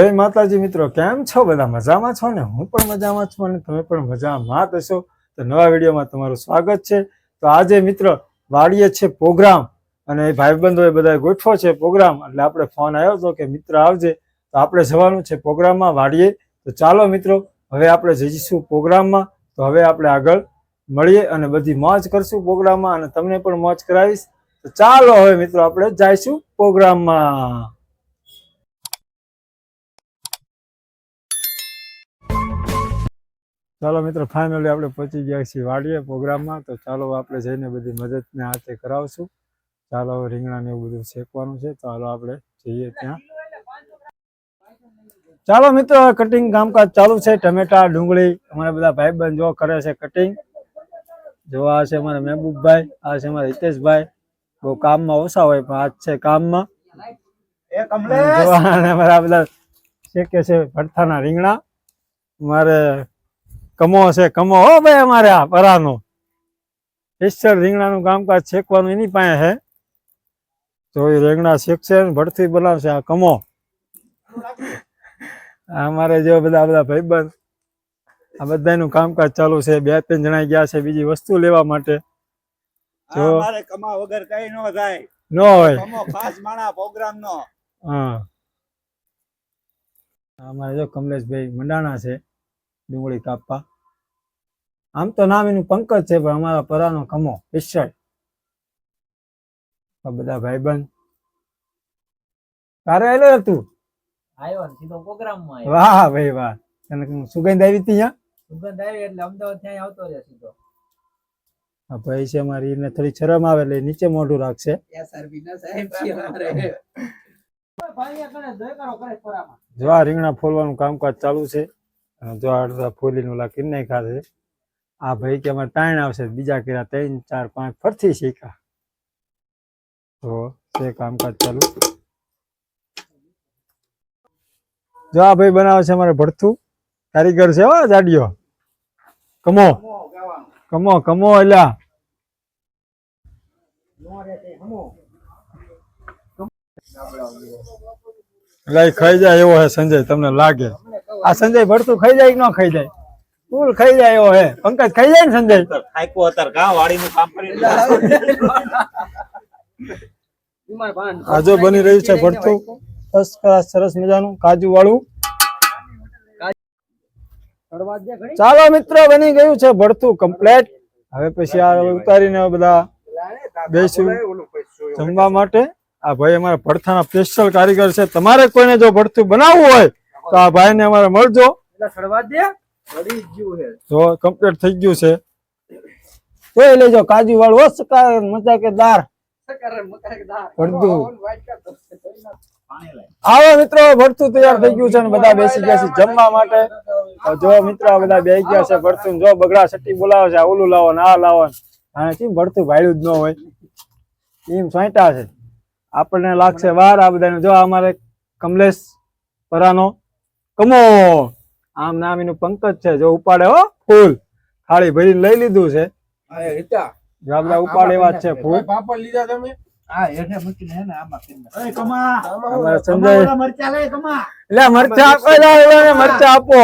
જય માતાજી મિત્રો, કેમ છો? બધા મજામાં છો ને? હું પણ મજામાં છું અને તમે પણ મજામાં હશો. તો નવા વિડીયોમાં તમારું સ્વાગત છે. તો આજે મિત્રો, વાડીએ છે પ્રોગ્રામ અને એ ભાઈબંધોએ બધા ગોઠવો છે પ્રોગ્રામ. એટલે આપણે ફોન આવ્યો હતો કે મિત્ર આવજે. તો આપણે જવાનું છે પ્રોગ્રામમાં વાડીએ. તો ચાલો મિત્રો, હવે આપણે જઈશું પ્રોગ્રામમાં. તો હવે આપણે આગળ મળીએ અને બધી મોજ કરશું પ્રોગ્રામમાં અને તમને પણ મોજ કરાવીશ. તો ચાલો હવે મિત્રો, આપણે જઈશું પ્રોગ્રામમાં. ચાલો મિત્રો ફાઇનલી આપણે પહોંચી ગયા છીએ વાડીએ પ્રોગ્રામમાં. તો ચાલો આપણે જઈને બધી મદદને હાથે કરાવશું. ચાલો હવે રીંગણા ને એવું બધું શેકવાનું છે. ચાલો આપણે જઈએ ત્યાં. ચાલો મિત્રો કટિંગ કામકાજ ચાલુ છે. ટમેટા ડુંગળી અમારા બધા ભાઈબંધ જો કરે છે કટિંગ જો આ છે અમારા મહેબૂબભાઈ આ છે અમારા હિતેશભાઈ. બહુ કામમાં ઓછા હોય પણ આજ છે કામમાં. અમારા બધા શેકે છે ભરથાના રીંગણા. મારે કમો છે કમો હો ભાઈ અમારે આ પરાનો. સ્પેશિયલ રીંગણાનું કામકાજ શેકવાનું એની પાસે છે તો એ રીંગણા શેકશે ને ભડથી બનાવશે આ કમો. અમારે જો બધા બધા ભાઈબંધ આ બધાનું કામકાજ ચાલુ છે બે ત્રણ જણા ગયા છે બીજી વસ્તુ લેવા માટે. જો મારે કમા વગર કઈ ન થાય. નો હોય. કમો ખાસ માણા પ્રોગ્રામ નો હા અમારે જો કમલેશભાઈ મંડાણા છે. ડુંગળી કાપવા આમ તો નામ એનું પંકજ છે પણ અમારા પરાનો કમો આ બધા ભાઈબંધ તારે આવેલો તું આવ્યો સીધો પ્રોગ્રામમાં આવ્યો વાહ ભાઈ વાહ તને સુગંધ આવી હતી અહીંયા સુગંધ આવી એટલે અમદાવાદ ત્યાં આવતો રહે સીધો આ ભાઈ છે મારી એને થોડી શરમ આવે એટલે નીચે મોઢું રાખશે ભાઈ કણે જોઈ કરો કરે પરામાં જો આ રીંગણા ફોલવાનું કામકાજ ચાલુ છે જો બધા ફોલીને ઓલા કિન નાખ્યા આ ભાઈ કે અમારે તાણ આવશે. બીજા કર્યા ત્રણ, ચાર, પાંચ, ફરથી શીખા તો તે કામકાજ ચાલુ. જો આ ભાઈ બનાવે છે અમારે ભડથું કારીગર છે હો જાડિયો કમો. કમો કમો એલા લઈ ખાઈ જાય એવો હે સંજય, તમને લાગે. આ સંજય ભરતું ખાઈ જાય કે ન ખાઈ જાય? ફૂલ ખાઈ જાય એવો હે. પંકજ ખાઈ જાય ને સંજય? થાક્યો અત્યારે વાડી નું કામ કરી આજો બની રહ્યું છે ભરતું ફર્સ્ટ ક્લાસ સરસ મજાનું કાજુ વાળું ચાલો મિત્રો બની ગયું છે ભરતું કમ્પ્લેટ. હવે પછી આ ઉતારીને બધા બેસું જમવા માટે. આ ભાઈ અમારા ભડથાના સ્પેશિયલ કારીગર છે. તમારે કોઈને જો ભડથું બનાવવું હોય તો આ ભાઈને અમારે મળજો. તો કમ્પ્લીટ થઈ ગયું છે. તો એ લેજો કાજુ વાળું સકાર મજાકેદાર આવો મિત્રો ભરતું તૈયાર થઈ ગયું છે ને બધા બેસી ગયા છે જમવા માટે. જો મિત્રો બધા બેસી ગયા છે ભરતું. જો બગડા સટ્ટી બોલાવે છે ઓલું લાવો ને આ લાવો ને. હા કેમ ભરતું ભાડ્યું જ ન હોય? એમ સોંટા છે. આપણને લાગશે વાર આ બધાને. જો અમારે કમલેશ પરાનો કમો આમ નામ એનું પંકજ છે જો ઉપાડે હો. ફૂલ. થાળી ભરીને લઈ લીધું છે. આ ઉપાડે એવા છે ફૂલ. પાપડ લીધા તમે? મરચા આપો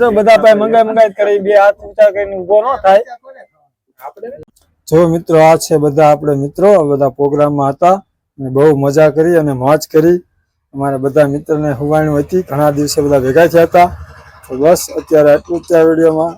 જો બધા પાસે મંગાઈ મંગાઈ કરી. બે હાથ ઊંચા કરીને ઊભો ન થાય. જો મિત્રો આ છે બધા આપણે મિત્રો બધા પ્રોગ્રામમાં હતા. અને બહુ મજા કરી અને મોજ કરી. અમારા બધા મિત્રને હુવાણી હતી. ઘણા દિવસે બધા ભેગા થયા હતા. તો બસ અત્યારે આટલું જ આ વિડીયોમાં.